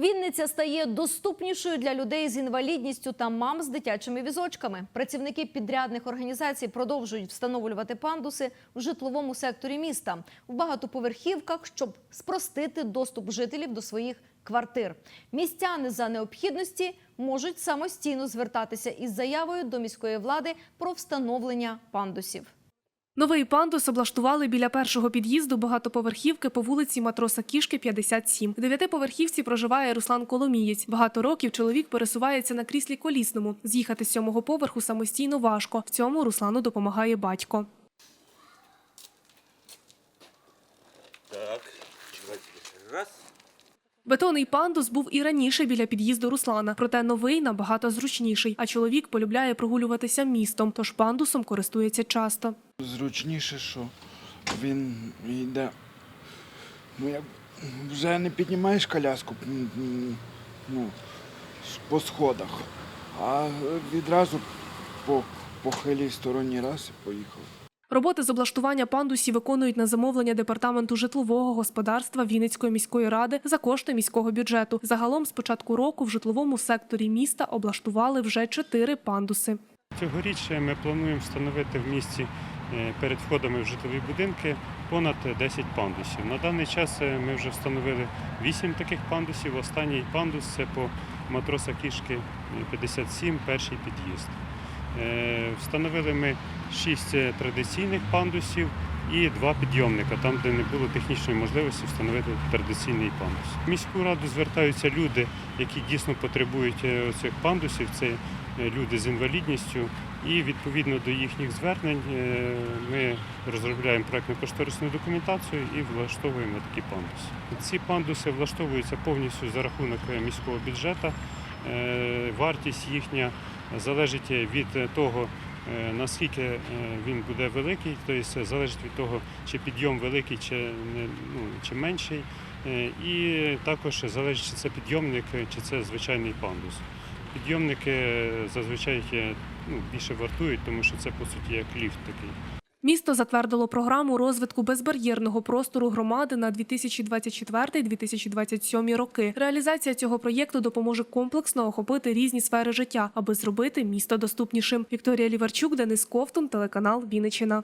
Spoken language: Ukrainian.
Вінниця стає доступнішою для людей з інвалідністю та мам з дитячими візочками. Працівники підрядних організацій продовжують встановлювати пандуси в житловому секторі міста в багатоповерхівках, щоб спростити доступ жителів до своїх квартир. Містяни за необхідності можуть самостійно звертатися із заявою до міської влади про встановлення пандусів. Новий пандус облаштували біля першого під'їзду багатоповерхівки по вулиці Матроса Кішки, 57. В дев'ятиповерхівці проживає Руслан Коломієць. Багато років чоловік пересувається на кріслі колісному. З'їхати з сьомого поверху самостійно важко. В цьому Руслану допомагає батько. Так, раз. Бетонний пандус був і раніше біля під'їзду Руслана, проте новий набагато зручніший. А чоловік полюбляє прогулюватися містом, тож пандусом користується часто. Зручніше, що він йде. Ну, як вже не піднімаєш коляску ну, по сходах, а відразу по похилій стороні раз і поїхав. Роботи з облаштування пандусів виконують на замовлення департаменту житлового господарства Вінницької міської ради за кошти міського бюджету. Загалом з початку року в житловому секторі міста облаштували вже чотири пандуси. Цьогоріч ми плануємо встановити в місті е, перед входами в житлові будинки понад 10 пандусів. На даний час е, ми вже встановили 8 таких пандусів. Останній пандус це по матроса кішки е, 57, перший під'їзд. Е, Встановили ми 6 традиційних пандусів і два підйомника, там, де не було технічної можливості встановити традиційний пандус. В міську раду звертаються люди, які дійсно потребують е, цих пандусів. Це е, люди з інвалідністю. І відповідно до їхніх звернень е, ми розробляємо проектну кошторисну документацію і влаштовуємо такі пандуси. Ці пандуси влаштовуються повністю за рахунок е, міського бюджету. Е, Вартість їхня залежить від того, е, наскільки е, він буде великий, тобто залежить від того, чи підйом великий, чи, ну, чи менший. Е, І також залежить, чи це підйомник, е, чи це звичайний пандус. Підйомники зазвичай ну, більше вартують, тому що це по суті як ліфт такий. Місто затвердило програму розвитку безбар'єрного простору громади на 2024-2027 роки. Реалізація цього проєкту допоможе комплексно охопити різні сфери життя, аби зробити місто доступнішим. Вікторія Ліварчук, Денис Ковтун, телеканал Вінниччина.